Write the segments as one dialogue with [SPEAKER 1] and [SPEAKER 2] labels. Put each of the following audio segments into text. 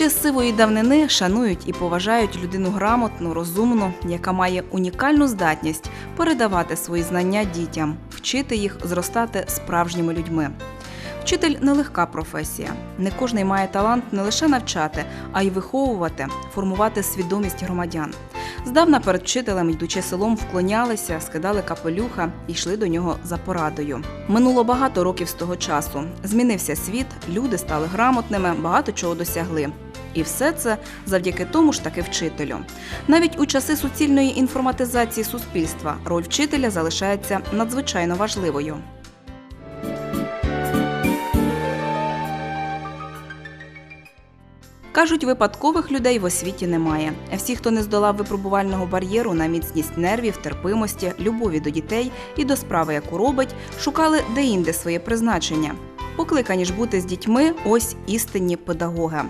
[SPEAKER 1] Ще з сивої давнини шанують і поважають людину грамотну, розумну, яка має унікальну здатність передавати свої знання дітям, вчити їх зростати справжніми людьми. Вчитель нелегка професія. Не кожний має талант не лише навчати, а й виховувати, формувати свідомість громадян. Здавна перед вчителем, йдучи селом, вклонялися, скидали капелюха і йшли до нього за порадою. Минуло багато років з того часу. Змінився світ, люди стали грамотними, багато чого досягли. І все це завдяки тому ж таки вчителю. Навіть у часи суцільної інформатизації суспільства роль вчителя залишається надзвичайно важливою. Кажуть, випадкових людей в освіті немає. Всі, хто не здолав випробувального бар'єру на міцність нервів, терпимості, любові до дітей і до справи, яку робить, шукали деінде своє призначення. Покликані ж бути з дітьми ось істинні педагоги.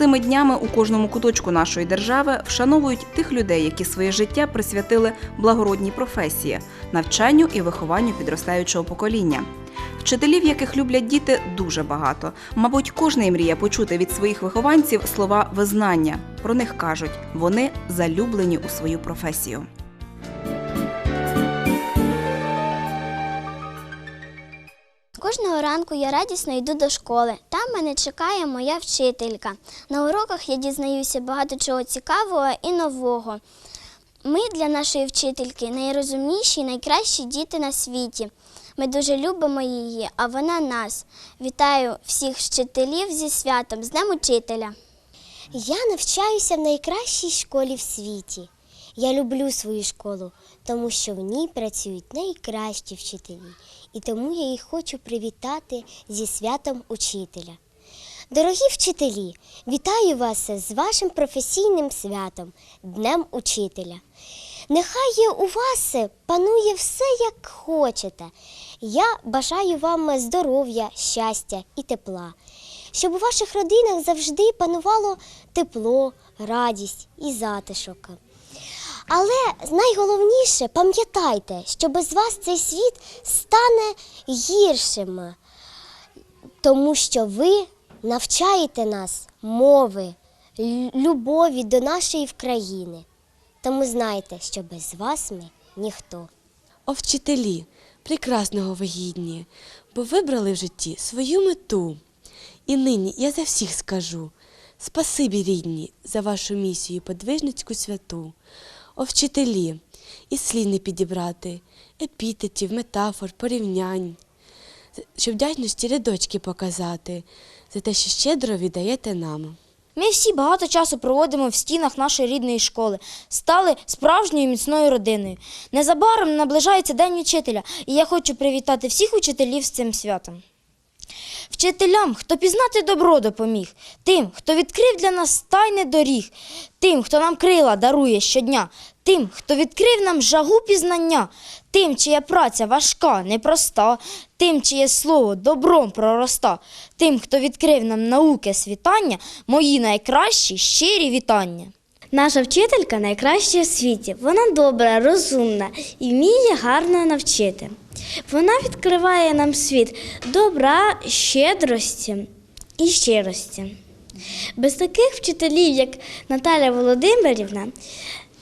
[SPEAKER 1] Цими днями у кожному куточку нашої держави вшановують тих людей, які своє життя присвятили благородній професії, навчанню і вихованню підростаючого покоління. Вчителів, яких люблять діти, дуже багато. Мабуть, кожний мріє почути від своїх вихованців слова визнання. Про них кажуть, вони залюблені у свою професію.
[SPEAKER 2] Кожного ранку я радісно йду до школи. Там мене чекає моя вчителька. На уроках я дізнаюся багато чого цікавого і нового. Ми для нашої вчительки найрозумніші і найкращі діти на світі. Ми дуже любимо її, а вона нас. Вітаю всіх вчителів зі святом, з Днем Учителя.
[SPEAKER 3] Я навчаюся в найкращій школі в світі. Я люблю свою школу, тому що в ній працюють найкращі вчителі, і тому я їх хочу привітати зі святом учителя. Дорогі вчителі, вітаю вас з вашим професійним святом, Днем Учителя. Нехай у вас панує все, як хочете. Я бажаю вам здоров'я, щастя і тепла, щоб у ваших родинах завжди панувало тепло, радість і затишок. Але найголовніше пам'ятайте, що без вас цей світ стане гіршим, тому що ви навчаєте нас мови, любові до нашої країни. Тому знайте, що без вас ми ніхто.
[SPEAKER 4] О, вчителі, прекрасного ви гідні, бо вибрали в житті свою мету. І нині я за всіх скажу спасибі рідні за вашу місію подвижницьку святу. О, вчителі, і слів не підібрати, епітетів, метафор, порівнянь, щоб вдячності рядочки показати за те, що щедро віддаєте нам.
[SPEAKER 5] Ми всі багато часу проводимо в стінах нашої рідної школи, стали справжньою міцною родиною. Незабаром наближається День вчителя, і я хочу привітати всіх учителів з цим святом. Вчителям, хто пізнати добро допоміг, тим, хто відкрив для нас тайни доріг, тим, хто нам крила дарує щодня, тим, хто відкрив нам жагу пізнання, тим, чия праця важка, непроста, тим, чиє слово добром пророста, тим, хто відкрив нам науки світання, мої найкращі щирі вітання.
[SPEAKER 6] Наша вчителька найкраща в світі. Вона добра, розумна і вміє гарно навчити. Вона відкриває нам світ добра, щедрості і щирості. Без таких вчителів, як Наталя Володимирівна,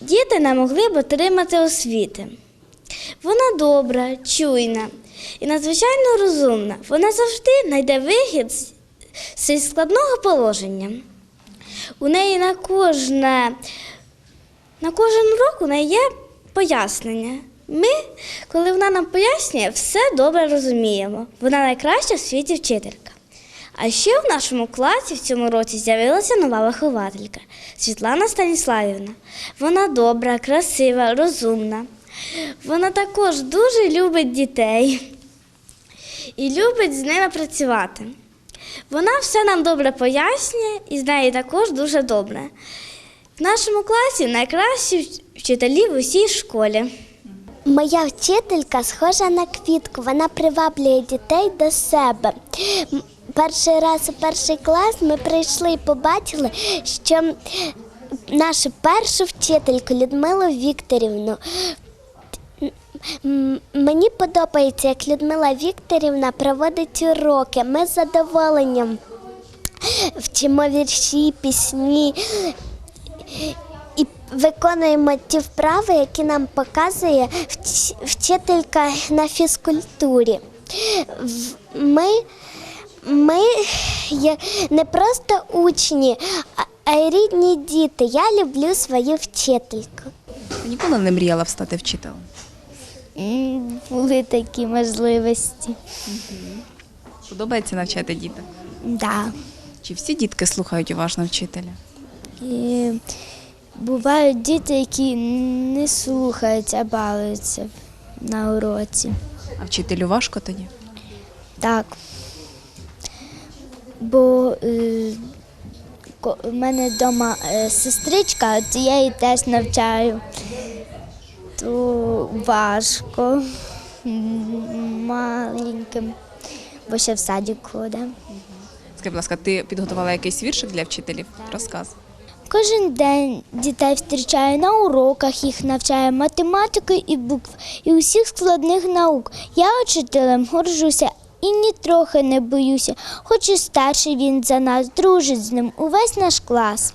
[SPEAKER 6] діти не могли б отримати освіти. Вона добра, чуйна і надзвичайно розумна. Вона завжди знайде вихід з- складного положення. У неї на кожне, на кожен урок у неї є пояснення. Ми, коли вона нам пояснює, все добре розуміємо. Вона найкраща в світі вчителька. А ще в нашому класі в цьому році з'явилася нова вихователька Світлана Станіславівна. Вона добра, красива, розумна. Вона також дуже любить дітей і любить з ними працювати. Вона все нам добре пояснює і з нею також дуже добре. В нашому класі найкращі вчителі в усій школі.
[SPEAKER 3] Моя вчителька схожа на квітку, вона приваблює дітей до себе. Перший раз у перший клас ми прийшли і побачили, що нашу першу вчительку Людмилу Вікторівну. Мені подобається, як Людмила Вікторівна проводить уроки. Ми з задоволенням вчимо вірші, пісні і виконуємо ті вправи, які нам показує вчителька на фізкультурі. Ми, ми не просто учні, а- й рідні діти. Я люблю свою вчительку.
[SPEAKER 1] Ніколи не мріяла стати вчителем?
[SPEAKER 6] Були такі можливості.
[SPEAKER 1] Подобається навчати діток?
[SPEAKER 6] Да.
[SPEAKER 1] Чи всі дітки слухають уважно вчителя?
[SPEAKER 6] І бувають діти, які не слухаються, а балуються на уроці.
[SPEAKER 1] А вчителю важко тоді?
[SPEAKER 6] Так. Бо е, у мене вдома е, сестричка, от я її теж навчаю. Важко маленьким, бо ще в садик ходить.
[SPEAKER 1] Скажи, будь ласка, ти підготувала якийсь віршик для вчителів? Розказ.
[SPEAKER 6] Кожен день дітей зустрічаю на уроках, їх навчаю математики і букв і усіх складних наук. Я учителем горжуся і нітрохи не боюся, хоч і старший він за нас, дружить з ним увесь наш клас.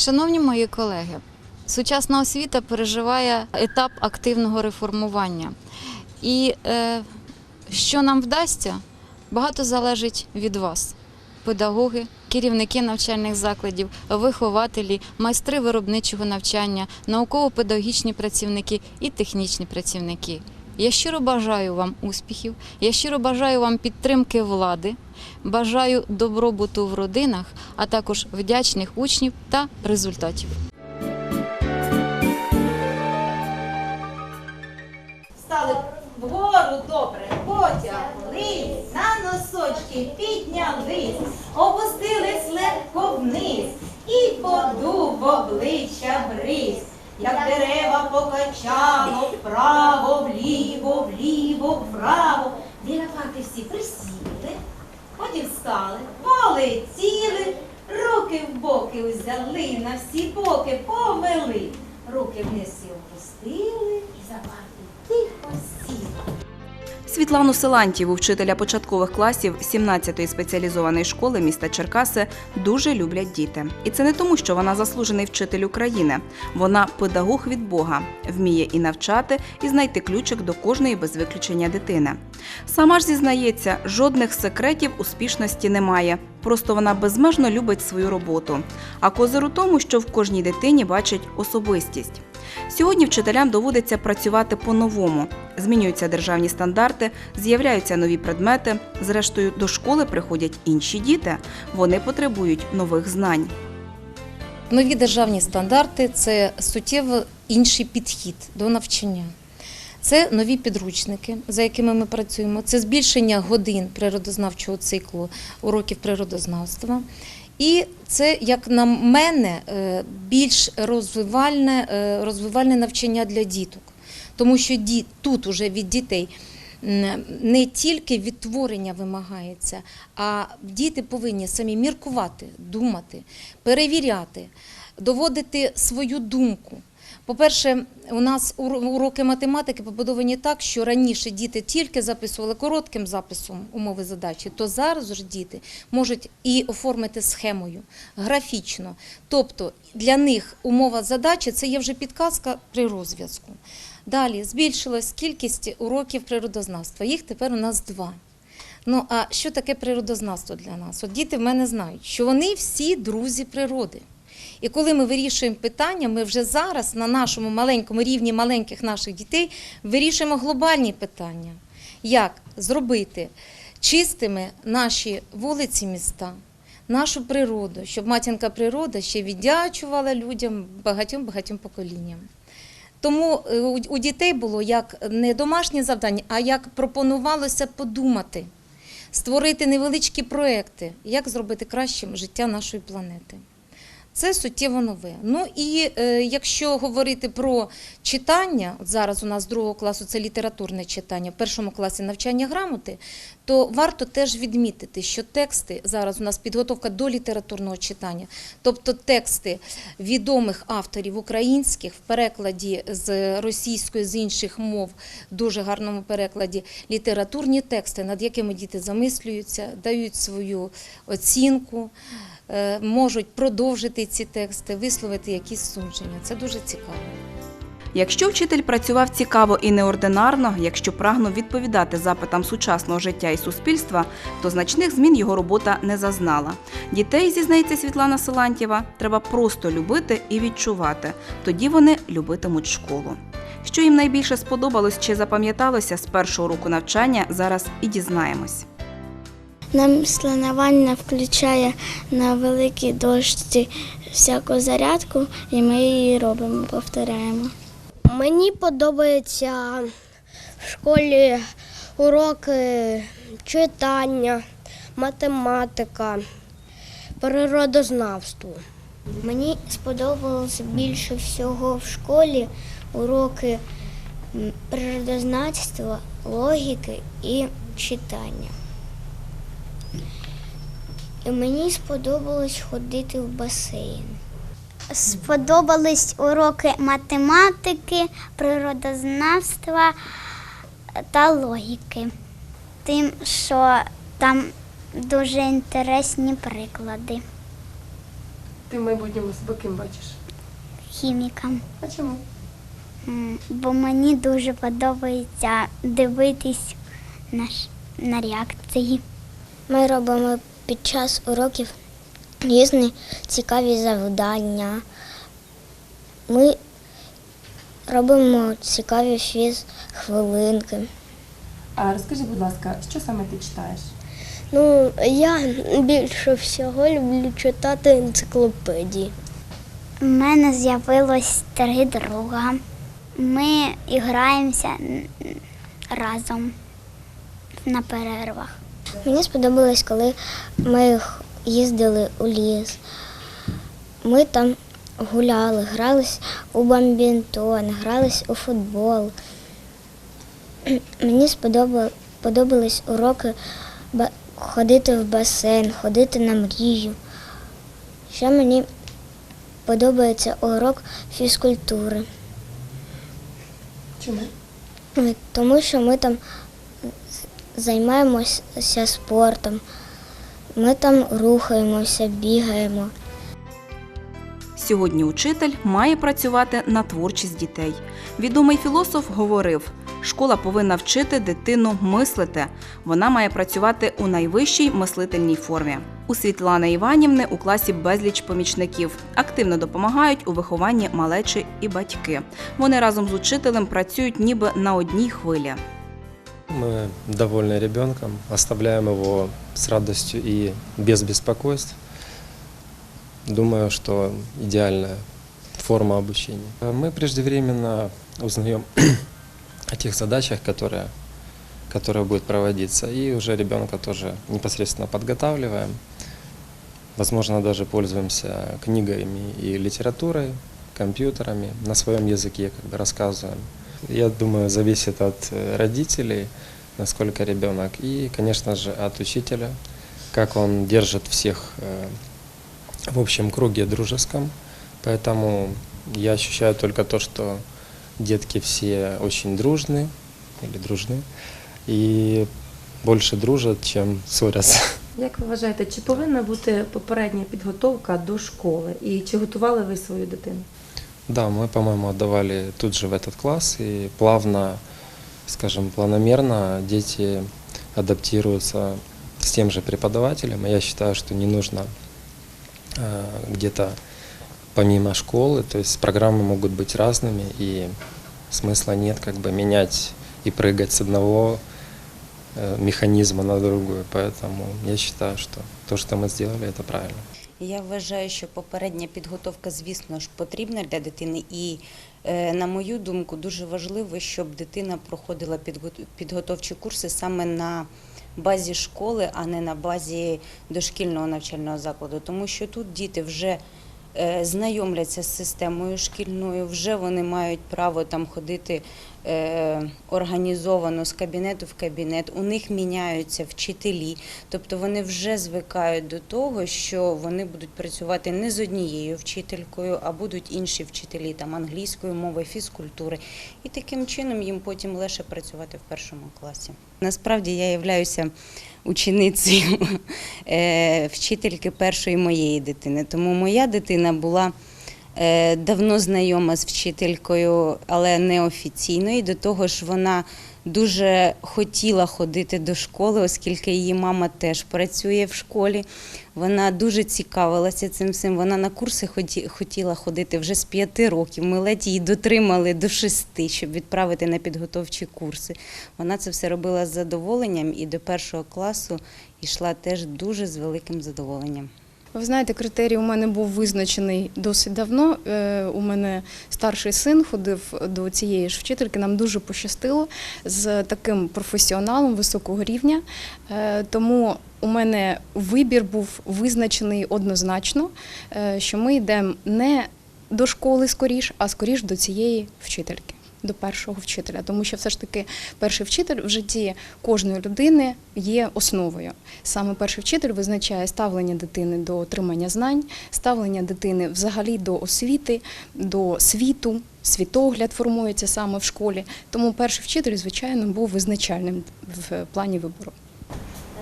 [SPEAKER 7] Шановні мої колеги, сучасна освіта переживає етап активного реформування. І е, що нам вдасться, багато залежить від вас. Педагоги, керівники навчальних закладів, вихователі, майстри виробничого навчання, науково-педагогічні працівники і технічні працівники. Я щиро бажаю вам успіхів, я щиро бажаю вам підтримки влади, бажаю добробуту в родинах, а також вдячних учнів та результатів.
[SPEAKER 8] Стали вгору добре, потягли, на носочки піднялись, опустились легко вниз і подув обличчя бриз. Як дерева покачало вправо, вліво, вліво, вправо. Дірапати всі присіли, потім встали, полетіли, руки в боки узяли, на всі боки повели. Руки вниз і опустили і за тихо сіли.
[SPEAKER 1] Світлану Селантіву, вчителя початкових класів 17-ї спеціалізованої школи міста Черкаси, дуже люблять діти. І це не тому, що вона заслужений вчитель України. Вона педагог від Бога, вміє і навчати, і знайти ключик до кожної без виключення дитини. Сама ж зізнається, жодних секретів успішності немає. Просто вона безмежно любить свою роботу. А козир у тому, що в кожній дитині бачить особистість. Сьогодні вчителям доводиться працювати по-новому. Змінюються державні стандарти, з'являються нові предмети. Зрештою, до школи приходять інші діти. Вони потребують нових знань.
[SPEAKER 9] Нові державні стандарти це суттєво інший підхід до навчання. Це нові підручники, за якими ми працюємо, це збільшення годин природознавчого циклу уроків природознавства. І це, як на мене, е, більш розвивальне, е, розвивальне навчання для діток. Тому що тут уже від дітей не тільки відтворення вимагається, а діти повинні самі міркувати, думати, перевіряти, доводити свою думку. По-перше, у нас уроки математики побудовані так, що раніше діти тільки записували коротким записом умови задачі, то зараз вже діти можуть і оформити схемою, графічно. Тобто для них умова задачі це є вже підказка при розв'язку. Далі збільшилась кількість уроків природознавства. Їх тепер у нас два. Ну а що таке природознавство для нас? От діти в мене знають, що вони всі друзі природи. І коли ми вирішуємо питання, ми вже зараз на нашому маленькому рівні маленьких наших дітей вирішуємо глобальні питання. Як зробити чистими наші вулиці міста, нашу природу, щоб матінка природа ще віддячувала людям багатьом багатьом поколінням. Тому е, у у дітей було як не домашнє завдання, а як пропонувалося подумати, створити невеличкі проекти, як зробити кращим життя нашої планети. Це суттєво нове. Ну і е, якщо говорити про читання, от зараз у нас з другого класу це літературне читання, в першому класі навчання грамоти, то варто теж відмітити, що тексти зараз у нас підготовка до літературного читання, тобто тексти відомих авторів українських в перекладі з російської, з інших мов, дуже гарному перекладі, літературні тексти, над якими діти замислюються, дають свою оцінку е, можуть продовжити ці тексти, висловити якісь судження. Це дуже цікаво.
[SPEAKER 1] Якщо вчитель працював цікаво і неординарно, якщо прагнув відповідати запитам сучасного життя і суспільства, то значних змін його робота не зазнала. Дітей, зізнається Світлана Силантєва, треба просто любити і відчувати. Тоді вони любитимуть школу. Що їм найбільше сподобалось чи запам'яталося з першого року навчання, зараз і дізнаємось.
[SPEAKER 2] Нам слонування включає на великій дошці всяку зарядку, і ми її робимо, повторяємо.
[SPEAKER 10] Мені подобаються в школі уроки читання, математика, природознавство. Мені сподобалося більше всього в школі уроки природознавства, логіки і читання. І мені сподобалось ходити в басейн.
[SPEAKER 2] Сподобались уроки математики, природознавства та логіки. Тим, що там дуже інтересні приклади
[SPEAKER 11] Ти в майбутньому себе ким бачиш?
[SPEAKER 2] хімікам.
[SPEAKER 11] А чому?
[SPEAKER 2] Бо мені дуже подобається дивитись на, на реакції.
[SPEAKER 10] Ми робимо під час уроків різні цікаві завдання. Ми робимо цікаві фіз-хвилинки.
[SPEAKER 11] А розкажи, будь ласка, що саме ти читаєш?
[SPEAKER 10] Ну, я більше всього люблю читати енциклопедії.
[SPEAKER 2] У мене з'явилось три друга. Ми граємося разом на перервах.
[SPEAKER 10] Мені сподобалось, коли ми їздили у ліс. Ми там гуляли, грались у бамбінтон, грались у футбол. Мені сподоба- подобались уроки ходити в басейн, ходити на мрію. Ще мені подобається урок фізкультури,
[SPEAKER 11] Чому?
[SPEAKER 10] Тому що ми там займаємося спортом, ми там рухаємося, бігаємо.
[SPEAKER 1] Сьогодні учитель має працювати на творчість дітей. Відомий філософ говорив: школа повинна вчити дитину мислити. Вона має працювати у найвищій мислительній формі. У Світлани Іванівни у класі безліч помічників. Активно допомагають у вихованні малечі і батьки. Вони разом з учителем працюють ніби на одній хвилі.
[SPEAKER 12] Мы довольны ребенком, оставляем его с радостью и без беспокойств. Думаю, что идеальная форма обучения. Мы преждевременно узнаем о тех задачах, которые, которые будут проводиться, и уже ребенка тоже непосредственно подготавливаем. Возможно, даже пользуемся книгами и литературой, компьютерами, на своем языке бы рассказываем. Я думаю, зависит от э, родителей, насколько ребенок, и, конечно же, от учителя, как он держит всех э, в общем круге дружеском. Поэтому я ощущаю только то, что детки все очень дружны или дружны и больше дружат, чем ссорятся.
[SPEAKER 11] Як ви вважаєте, чи повинна бути попередня підготовка до школи? І чи готували ви свою дитину?
[SPEAKER 12] Да, мы, по-моему, отдавали тут же в этот класс, и плавно, скажем, планомерно дети адаптируются с тем же преподавателем. Я считаю, что не нужно э, где-то помимо школы, то есть программы могут быть разными, и смысла нет как бы менять и прыгать с одного э, механизма на другой. Поэтому я считаю, что то, что мы сделали, это правильно.
[SPEAKER 13] Я вважаю, що попередня підготовка, звісно ж, потрібна для дитини. І, е, на мою думку, дуже важливо, щоб дитина проходила підго- підготовчі курси саме на базі школи, а не на базі дошкільного навчального закладу. Тому що тут діти вже е, знайомляться з системою шкільною, вже вони мають право там ходити організовано з кабінету в кабінет. У них міняються вчителі, тобто вони вже звикають до того, що вони будуть працювати не з однією вчителькою, а будуть інші вчителі там англійської мови, фізкультури. І таким чином їм потім легше працювати в першому класі. Насправді я являюся ученицею е, вчительки першої моєї дитини. Тому моя дитина була е, давно знайома з вчителькою, але неофіційно. І до того ж, вона дуже хотіла ходити до школи, оскільки її мама теж працює в школі. Вона дуже цікавилася цим всім. Вона на курси хоті- хотіла ходити вже з п'яти років. Ми ледь її дотримали до шести, щоб відправити на підготовчі курси. Вона це все робила з задоволенням і до першого класу йшла теж дуже з великим задоволенням.
[SPEAKER 14] Ви знаєте, критерій у мене був визначений досить давно. Е, У мене старший син ходив до цієї ж вчительки. Нам дуже пощастило з таким професіоналом високого рівня. Е, Тому у мене вибір був визначений однозначно, е, що ми йдемо не до школи скоріш, а скоріш до цієї вчительки. До першого вчителя, тому що все ж таки перший вчитель в житті кожної людини є основою. Саме перший вчитель визначає ставлення дитини до отримання знань, ставлення дитини взагалі до освіти, до світу. Світогляд формується саме в школі. Тому перший вчитель, звичайно, був визначальним в плані вибору.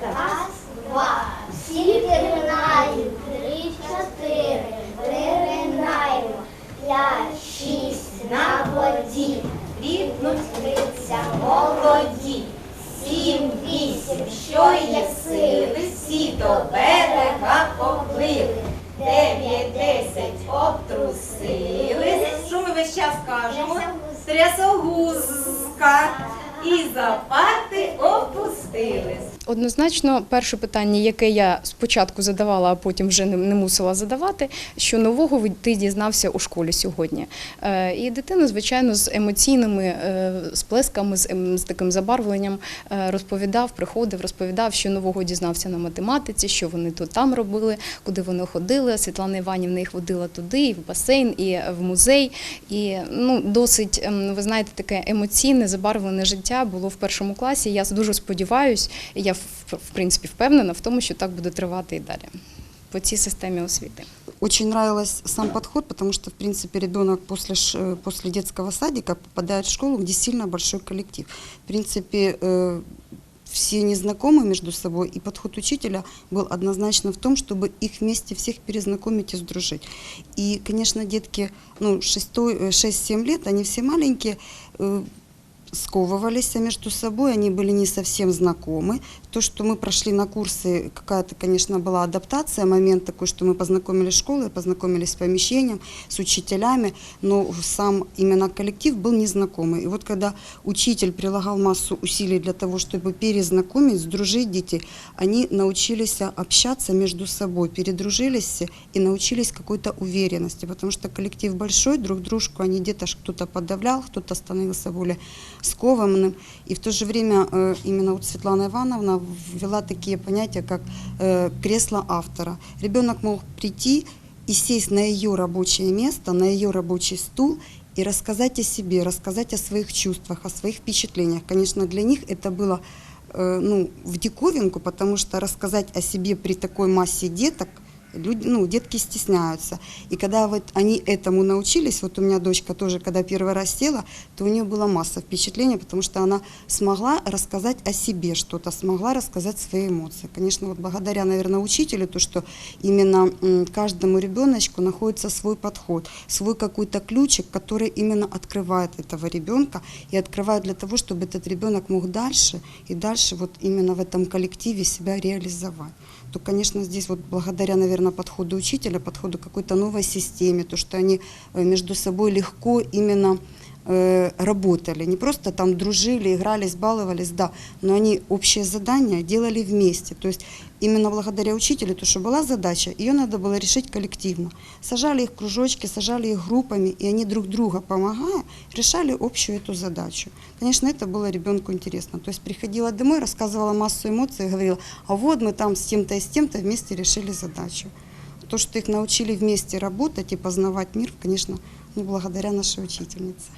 [SPEAKER 2] Раз, два, всі пірнаємо, три, чотири, переринаємо, п'ять, шість, на воді, ріднуть криця, молоді, сім, вісім, що є сили, всі до берега поплили, дев'ять, десять, обтрусили.
[SPEAKER 8] Що ми весь час кажемо? Трясогузка. І за парти опустились.
[SPEAKER 14] Однозначно, перше питання, яке я спочатку задавала, а потім вже не, мусила задавати, що нового ти дізнався у школі сьогодні. Е, і дитина, звичайно, з емоційними е, сплесками, з, ем, таким забарвленням е, розповідав, приходив, розповідав, що нового дізнався на математиці, що вони тут там робили, куди вони ходили. Світлана Іванівна їх водила туди, і в басейн, і в музей. І ну, досить, ем, ви знаєте, таке емоційне, забарвлене життя було в першому класі. Я дуже сподіваюся, я в, в принципі впевнена в тому, що так буде тривати і далі по цій системі освіти.
[SPEAKER 15] Очень нравился сам подход, потому что, в принципе, ребенок после, ш- э, после детского садика попадает в школу, где сильно большой коллектив. В принципе, э, все незнакомы между собой, и подход учителя был однозначно в том, чтобы их вместе всех перезнакомить и сдружить. И, конечно, детки ну, 6-7 лет, они все маленькие, э, сковывались между собой, они были не совсем знакомы. То, что мы прошли на курсы, какая-то, конечно, была адаптация, момент такой, что мы познакомились с школой, познакомились с помещением, с учителями, но сам именно коллектив был незнакомый. И вот когда учитель прилагал массу усилий для того, чтобы перезнакомить, сдружить детей, они научились общаться между собой, передружились и научились какой-то уверенности, потому что коллектив большой, друг дружку они где-то кто-то подавлял, кто-то становился более скованным. И в то же время э, именно вот Светлана Ивановна ввела такие понятия, как э, кресло автора. Ребенок мог прийти и сесть на ее рабочее место, на ее рабочий стул и рассказать о себе, рассказать о своих чувствах, о своих впечатлениях. Конечно, для них это было э, ну, в диковинку, потому что рассказать о себе при такой массе деток люди, ну, детки стесняются. И когда вот они этому научились, вот у меня дочка тоже, когда первый раз села, то у нее была масса впечатлений, потому что она смогла рассказать о себе что-то, смогла рассказать свои эмоции. Конечно, вот благодаря, наверное, учителю, то, что именно м, каждому ребеночку находится свой подход, свой какой-то ключик, который именно открывает этого ребенка и открывает для того, чтобы этот ребенок мог дальше и дальше вот именно в этом коллективе себя реализовать то, конечно, здесь вот благодаря, наверное, подходу учителя, подходу какой-то новой системе, то, что они э, между собой легко именно э, работали, не просто там дружили, игрались, баловались, да, но они общие задания делали вместе. То есть именно благодаря учителю, то, что была задача, ее надо было решить коллективно. Сажали их в кружочки, сажали их группами, и они друг друга помогая, решали общую эту задачу. Конечно, это было ребенку интересно. То есть приходила домой, рассказывала массу эмоций, и говорила, а вот мы там с тем-то и с тем-то вместе решили задачу. То, что их научили вместе работать и познавать мир, конечно, ну, благодаря нашей учительнице.